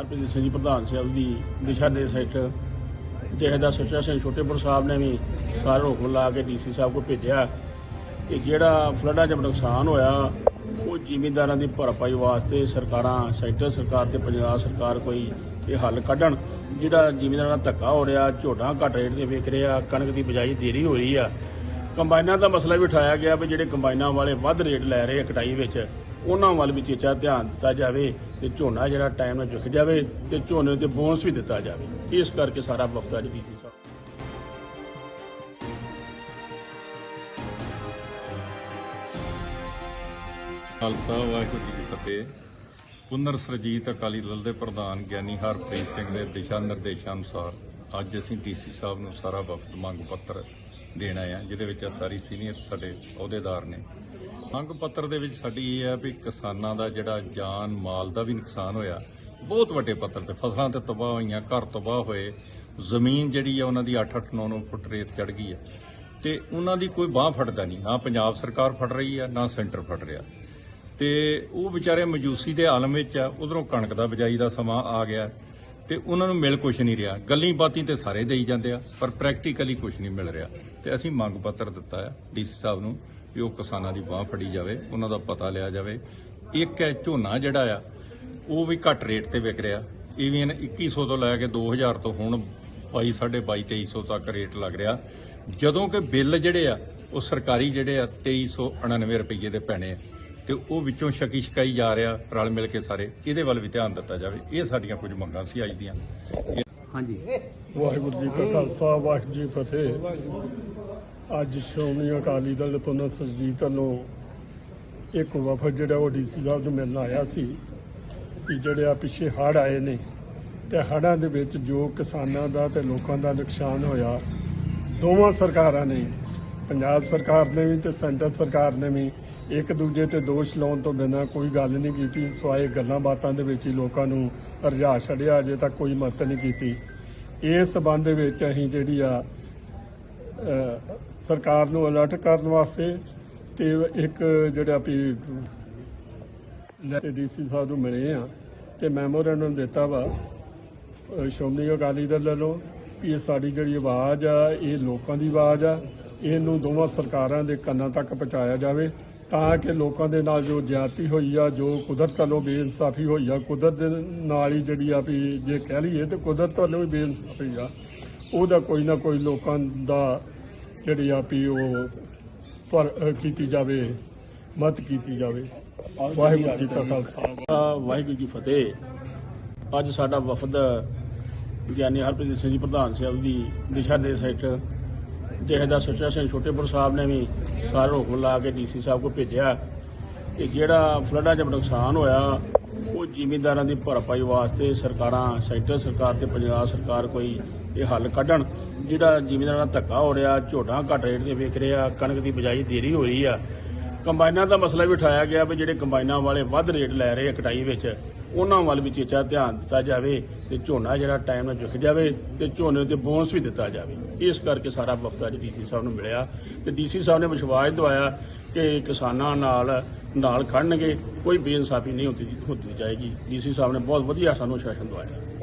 ਹਰਪ੍ਰੀਤ ਸਿੰਘ ਜੀ, ਪ੍ਰਧਾਨ ਸਾਹਿਬ ਦੀ ਦਿਸ਼ਾ ਦੇ ਸੈਟ ਜਹਦਾ ਸੱਚਾ ਸਿੰਘ ਛੋਟੇਪੁਰ ਸਾਹਿਬ ਨੇ ਵੀ ਸਾਰੇ ਹੁਕਮ ਲਾ ਕੇ ਡੀਸੀ ਸਾਹਿਬ ਕੋ ਭੇਜਿਆ ਕਿ ਜਿਹੜਾ ਫਲੱਡਾਂ 'ਚ ਨੁਕਸਾਨ ਹੋਇਆ, ਉਹ ਜ਼ਿਮੀਂਦਾਰਾਂ ਦੀ ਭਰਪਾਈ ਵਾਸਤੇ ਸਰਕਾਰਾਂ, ਸੈਂਟਰ ਸਰਕਾਰ ਤੇ ਪੰਜਾਬ ਸਰਕਾਰ ਕੋਈ ਇਹ ਹੱਲ ਕੱਢਣ। ਜਿਹੜਾ ਜ਼ਿਮੀਂਦਾਰਾਂ ਦਾ ਧੱਕਾ ਹੋ ਰਿਹਾ ਝੋਟਾਂ ਘੱਟ ਰੇਟ ਤੇ ਵਿਕ ਰਿਹਾ, ਕਣਕ ਦੀ ਬਿਜਾਈ ਦੇਰੀ ਹੋ ਰਹੀ ਆ। ਕੰਬਾਈਨਾਂ ਦਾ ਮਸਲਾ ਵੀ ਉਠਾਇਆ ਗਿਆ ਵੀ ਜਿਹੜੇ ਕੰਬਾਈਨਾਂ ਵਾਲੇ ਵੱਧ ਰੇਟ ਲੈ ਰਹੇ ਆ ਕਟਾਈ ਵਿੱਚ ਉਹਨਾਂ ਵੱਲ ਵੀ ਚੇਚਾ ਧਿਆਨ ਦਿੱਤਾ ਜਾਵੇ ਤੇ ਝੋਨਾ ਜਿਹੜਾ ਟਾਈਮ ਨਾਲ ਚੁੱਕ ਜਾਵੇ ਤੇ ਝੋਨੇ ਤੇ ਬੋਨਸ ਵੀ ਦਿੱਤਾ ਜਾਵੇ। ਇਸ ਕਰਕੇ ਸਾਰਾ ਵਫਦ ਅੱਜ ਡੀਸੀ ਸਾਹਿਬ ਖਾਲਸਾ, ਵਾਹਿਗੁਰੂ ਜੀ ਕੀ ਫਤਿਹ। ਪੁਨਰ ਸਰਜੀਤ ਅਕਾਲੀ ਦਲ ਦੇ ਪ੍ਰਧਾਨ ਗਿਆਨੀ ਹਰਪ੍ਰੀਤ ਸਿੰਘ ਦੇ ਦਿਸ਼ਾ ਨਿਰਦੇਸ਼ਾਂ ਅਨੁਸਾਰ ਅੱਜ ਅਸੀਂ ਡੀਸੀ ਸਾਹਿਬ ਨੂੰ ਸਾਰਾ ਵਫਦ ਮੰਗ ਪੱਤਰ ਦੇਣਾ ਆ, ਜਿਹਦੇ ਵਿੱਚ ਸਾਰੀ ਸੀਨੀਅਰ ਸਾਡੇ ਅਹੁਦੇਦਾਰ ਨੇ। ਮੰਗ ਪੱਤਰ ਦੇ ਵਿੱਚ ਸਾਡੀ ਇਹ ਹੈ ਵੀ ਕਿਸਾਨਾਂ ਦਾ ਜਿਹੜਾ ਜਾਨ, ਮਾਲ ਦਾ ਵੀ ਨੁਕਸਾਨ ਹੋਇਆ, ਬਹੁਤ ਵੱਡੇ ਪੱਤਰ ਤੇ ਫਸਲਾਂ ਤੇ ਤਬਾਹ ਹੋਈਆਂ, ਘਰ ਤਬਾਹ ਹੋਏ, ਜ਼ਮੀਨ ਜਿਹੜੀ ਆ ਉਹਨਾਂ ਦੀ 8-8 9-9 ਫੁੱਟ ਰੇਤ ਚੜ ਗਈ ਹੈ ਤੇ ਉਹਨਾਂ ਦੀ ਕੋਈ ਬਾਹ ਫੜਦਾ ਨਹੀਂ, ਨਾ ਪੰਜਾਬ ਸਰਕਾਰ ਫੜ ਰਹੀ ਆ, ਨਾ ਸੈਂਟਰ ਫੜ ਰਿਹਾ। ਤੇ ਉਹ ਵਿਚਾਰੇ ਮਜੂਸੀ ਦੇ ਆਲਮ ਵਿੱਚ ਆ, ਉਧਰੋਂ ਕਣਕ ਦਾ ਬਿਜਾਈ ਦਾ ਸਮਾਂ ਆ ਗਿਆ। ਤੇ ਉਹਨਾਂ ਨੂੰ ਮਿਲ ਕੁਛ ਨਹੀਂ ਰਿਹਾ। ਗੱਲੀ ਬਾਤੀ ਤੇ ਸਾਰੇ ਦੇਈ ਜਾਂਦੇ ਆ, ਪਰ ਪ੍ਰੈਕਟੀਕਲੀ ਕੁਛ ਨਹੀਂ ਮਿਲ ਰਿਹਾ। ਤੇ ਅਸੀਂ ਮੰਗ ਪੱਤਰ ਦਿੱਤਾ ਆ ਡੀਸੀ ਸਾਹਿਬ ਨੂੰ ਵੀ ਉਹ ਕਿਸਾਨਾਂ ਦੀ ਬਾਹ ਫੜੀ ਜਾਵੇ, ਉਹਨਾਂ ਦਾ ਪਤਾ ਲਿਆ ਜਾਵੇ। ਇੱਕ ਹੈ ਝੋਨਾ ਜਿਹੜਾ ਆ, ਉਹ ਵੀ ਘੱਟ ਰੇਟ ਤੇ ਵਿਕ ਰਿਹਾ। ਈਵਨ 2100 ਤੋਂ ਲੈ ਕੇ 2000 ਤੋਂ ਹੁਣ 22 22 2300 ਤੱਕ ਰੇਟ ਲੱਗ ਰਿਹਾ। ਜਦੋਂ ਕਿ ਬਿੱਲ ਜਿਹੜੇ ਆ, ਉਹ ਸਰਕਾਰੀ ਜਿਹੜੇ ਆ 2399 ਰੁਪਏ ਦੇ ਪੈਣੇ ਆ। ਤੇ ਉਹ ਵਿੱਚੋਂ ਸ਼ਕੀ ਸ਼ਕਾਈ ਜਾ ਰਿਹਾ ਰਲ ਮਿਲ ਕੇ ਸਾਰੇ। ਇਹਦੇ ਵੱਲ ਵੀ ਧਿਆਨ ਦਿੱਤਾ ਜਾਵੇ। ਇਹ ਸਾਡੀਆਂ ਕੁਝ ਮੰਗਾਂ ਸੀ ਅੱਜ ਦੀਆਂ। ਹਾਂਜੀ। ਵਾਹਿਗੁਰੂ ਜੀ ਕਾ ਖਾਲਸਾ ਵਾਹਿਗੁਰੂ ਜੀ ਫਤਿਹ। ਅੱਜ ਸ਼੍ਰੋਮਣੀ ਅਕਾਲੀ ਦਲ ਪੁਨਰ ਸਰਜੀਤ ਵੱਲੋਂ ਇੱਕ ਵਫਦ ਜਿਹੜਾ ਉਹ ਡੀਸੀ ਸਾਹਿਬ ਨੂੰ ਮਿਲਣ ਆਇਆ ਸੀ ਕਿ ਜਿਹੜੇ ਆ ਪਿੱਛੇ ਹੜ੍ਹ ਆਏ ਨੇ ਤੇ ਹੜ੍ਹਾਂ ਦੇ ਵਿੱਚ ਜੋ ਕਿਸਾਨਾਂ ਦਾ ਤੇ ਲੋਕਾਂ ਦਾ ਨੁਕਸਾਨ ਹੋਇਆ ਦੋਵਾਂ ਸਰਕਾਰਾਂ ਨੇ ਪੰਜਾਬ ਸਰਕਾਰ ਨੇ ਵੀ ਤੇ ਸੈਂਟਰ ਸਰਕਾਰ ਨੇ ਵੀ ਇੱਕ ਦੂਜੇ ਤੇ ਦੋਸ਼ ਲਾਉਣ ਤੋਂ ਬਿਨਾਂ ਕੋਈ ਗੱਲ ਨਹੀਂ ਕੀਤੀ। ਸਵਾਏ ਗੱਲਾਂ ਬਾਤਾਂ ਦੇ ਵਿੱਚ ਹੀ ਲੋਕਾਂ ਨੂੰ ਰਜਾ ਛੱਡਿਆ। ਅਜੇ ਤੱਕ ਕੋਈ ਮਦਦ ਨਹੀਂ ਕੀਤੀ। ਇਸ ਸਬੰਧ ਦੇ ਵਿੱਚ ਅਸੀਂ ਜਿਹੜੀ ਆ ਸਰਕਾਰ ਨੂੰ ਅਲਰਟ ਕਰਨ ਵਾਸਤੇ ਤੇ ਇੱਕ ਜਿਹੜਾ ਵੀ ਲੈ ਡੀਸੀ ਸਾਹਿਬ ਨੂੰ ਮਿਲੇ ਆ ਤੇ ਮੈਮੋਰੈਂਡਮ ਦਿੱਤਾ ਵਾ। ਸ਼੍ਰੋਮਣੀ ਅਕਾਲੀ ਦਲ ਵੱਲੋਂ ਵੀ ਇਹ ਸਾਡੀ ਜਿਹੜੀ ਆਵਾਜ਼ ਆ, ਇਹ ਲੋਕਾਂ ਦੀ ਆਵਾਜ਼ ਆ, ਇਹਨੂੰ ਦੋਵਾਂ ਸਰਕਾਰਾਂ ਦੇ ਕੰਨਾਂ ਤੱਕ ਪਹੁੰਚਾਇਆ ਜਾਵੇ। ਤਾਂ ਕਿ ਲੋਕਾਂ ਦੇ ਨਾਲ ਜੋ ਜ਼ਿਆਦਤੀ ਹੋਈ ਆ, ਜੋ ਕੁਦਰਤ ਵੱਲੋਂ ਬੇਇਨਸਾਫੀ ਹੋਈ ਆ, ਕੁਦਰਤ ਦੇ ਨਾਲ ਹੀ ਜਿਹੜੀ ਆ ਵੀ ਜੇ ਕਹਿ ਲਈਏ ਤੇ ਕੁਦਰਤ ਵੱਲੋਂ ਵੀ ਬੇਇਨਸਾਫੀ ਆ, ਉਹਦਾ ਕੋਈ ਨਾ ਕੋਈ ਲੋਕਾਂ ਦਾ ਜਿਹੜੀ ਆ ਵੀ ਉਹ ਪਰ ਕੀਤੀ ਜਾਵੇ, ਮਤ ਕੀਤੀ ਜਾਵੇ। ਵਾਹਿਗੁਰੂ ਜੀ ਕਾ ਖਾਲਸਾ। ਵਾਹਿਗੁਰੂ ਜੀ ਫਤਿਹ। ਅੱਜ ਸਾਡਾ ਵਫਦ ਗਿਆਨੀ ਹਰਪ੍ਰੀਤ ਸਿੰਘ ਜੀ, ਪ੍ਰਧਾਨ ਸਾਹਿਬ ਦੀ ਦਿਸ਼ਾ ਦੇ ਸੈਟ ਜਹਦਾ ਸੱਚਾ ਸਿੰਘ ਛੋਟੇਪੁਰ ਸਾਹਿਬ ਨੇ ਵੀ ਸਾਰੇ ਹੁਕਮ ਲਾ ਕੇ ਡੀਸੀ ਸਾਹਿਬ ਕੋ ਭੇਜਿਆ ਕਿ ਜਿਹੜਾ ਫਲੱਡਾਂ 'ਚ ਨੁਕਸਾਨ ਹੋਇਆ, ਉਹ ਜ਼ਿਮੀਂਦਾਰਾਂ ਦੀ ਭਰਪਾਈ ਵਾਸਤੇ ਸਰਕਾਰਾਂ, ਸੈਂਟਰ ਸਰਕਾਰ ਤੇ ਪੰਜਾਬ ਸਰਕਾਰ ਕੋਈ ਇਹ ਹੱਲ ਕੱਢਣ। ਜਿਹੜਾ ਜ਼ਿਮੀਂਦਾਰਾਂ ਦਾ ਧੱਕਾ ਹੋ ਰਿਹਾ ਝੋਟਾਂ ਘੱਟ ਰੇਟ ਤੇ ਵਿਕ ਰਿਹਾ, ਕਣਕ ਦੀ ਬਿਜਾਈ ਦੇਰੀ ਹੋ ਰਹੀ ਆ। ਕੰਬਾਈਨਾਂ ਦਾ ਮਸਲਾ ਵੀ ਉਠਾਇਆ ਗਿਆ ਵੀ ਜਿਹੜੇ ਕੰਬਾਈਨਾਂ ਵਾਲੇ ਵੱਧ ਰੇਟ ਲੈ ਰਹੇ ਆ ਕਟਾਈ ਵਿੱਚ। ਉਹਨਾਂ ਵੱਲ ਵੀ ਚੇਚਾ ਧਿਆਨ ਦਿੱਤਾ ਜਾਵੇ ਤੇ ਝੋਨਾ ਜਿਹੜਾ ਟਾਈਮ ਨਾਲ ਵਿਕ ਜਾਵੇ ਤੇ ਝੋਨੇ ਤੇ ਬੋਨਸ ਵੀ ਦਿੱਤਾ ਜਾਵੇ। ਇਸ ਕਰਕੇ ਸਾਰਾ ਵਕਤ ਅੱਜ ਡੀਸੀ ਸਾਹਿਬ ਨੂੰ ਮਿਲਿਆ ਤੇ ਡੀਸੀ ਸਾਹਿਬ ਨੇ ਵਿਸ਼ਵਾਸ ਦਿਵਾਇਆ ਕਿ ਕਿਸਾਨਾਂ ਨਾਲ ਨਾਲ ਖੜਨਗੇ, ਕੋਈ ਬੇਇਨਸਾਫੀ ਨਹੀਂ ਹੁੰਦੀ ਹੁੰਦੀ ਜਾਏਗੀ। ਡੀਸੀ ਸਾਹਿਬ ਨੇ ਬਹੁਤ ਵਧੀਆ ਸਾਨੂੰ ਸ਼ਾਸਨ ਦਵਾਇਆ।